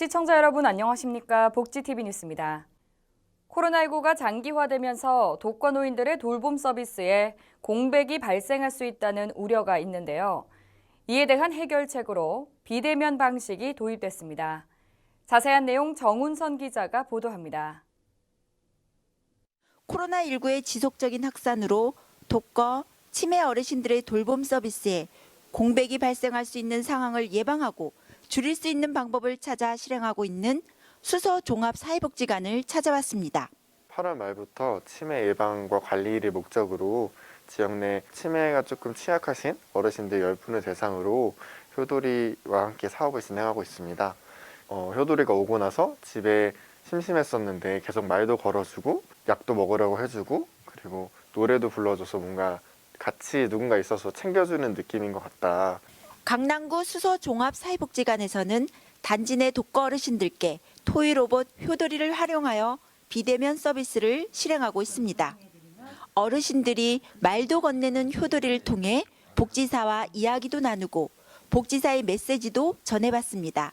시청자 여러분 안녕하십니까? 복지TV 뉴스입니다. 코로나19가 장기화되면서 독거 노인들의 돌봄 서비스에 공백이 발생할 수 있다는 우려가 있는데요. 이에 대한 해결책으로 비대면 방식이 도입됐습니다. 자세한 내용 정운선 기자가 보도합니다. 코로나19의 지속적인 확산으로 독거, 치매 어르신들의 돌봄 서비스에 공백이 발생할 수 있는 상황을 예방하고 줄일 수 있는 방법을 찾아 실행하고 있는 수서 종합 사회복지관을 찾아왔습니다. 8월 말부터 치매 예방과 관리를 목적으로 지역 내 치매가 조금 취약하신 어르신들 10분을 대상으로 효도리와 함께 사업을 진행하고 있습니다. 어, 효도리가 오고 나서 집에 심심했었는데 계속 말도 걸어주고 약도 먹으라고 해주고 그리고 노래도 불러줘서 뭔가 같이 누군가 있어서 챙겨주는 느낌인 것 같다. 강남구 수서 종합 사회복지관에서는 단지 내 독거 어르신들께 토이 로봇 효도리를 활용하여 비대면 서비스를 실행하고 있습니다. 어르신들이 말도 건네는 효도리를 통해 복지사와 이야기도 나누고 복지사의 메시지도 전해봤습니다.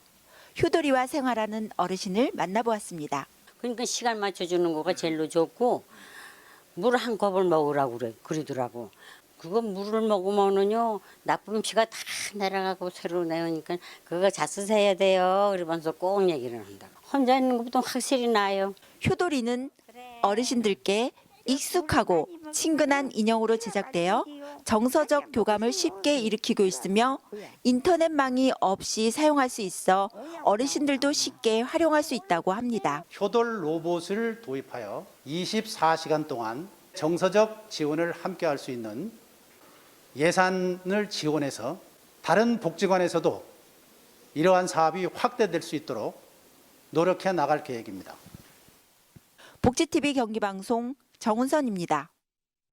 효도리와 생활하는 어르신을 만나보았습니다. 그러니까 시간 맞춰주는 거가 제일로 좋고 물 한 컵을 먹으라고 그래 그러더라고. 그거 물을 먹으면은요 나쁜 피가 다 내려가고 새로 내오니까 그거 자수해야 돼요. 그러면서 꼭 얘기를 한다. 혼자 있는 것보다 확실히 나아요. 효도리는 어르신들께 익숙하고 친근한 인형으로 제작되어 정서적 교감을 쉽게 일으키고 있으며 인터넷망이 없이 사용할 수 있어 어르신들도 쉽게 활용할 수 있다고 합니다. 효돌 로봇을 도입하여 24시간 동안 정서적 지원을 함께 할 수 있는 예산을 지원해서 다른 복지관에서도 이러한 사업이 확대될 수 있도록 노력해 나갈 계획입니다. 복지TV 경기방송 정은선입니다.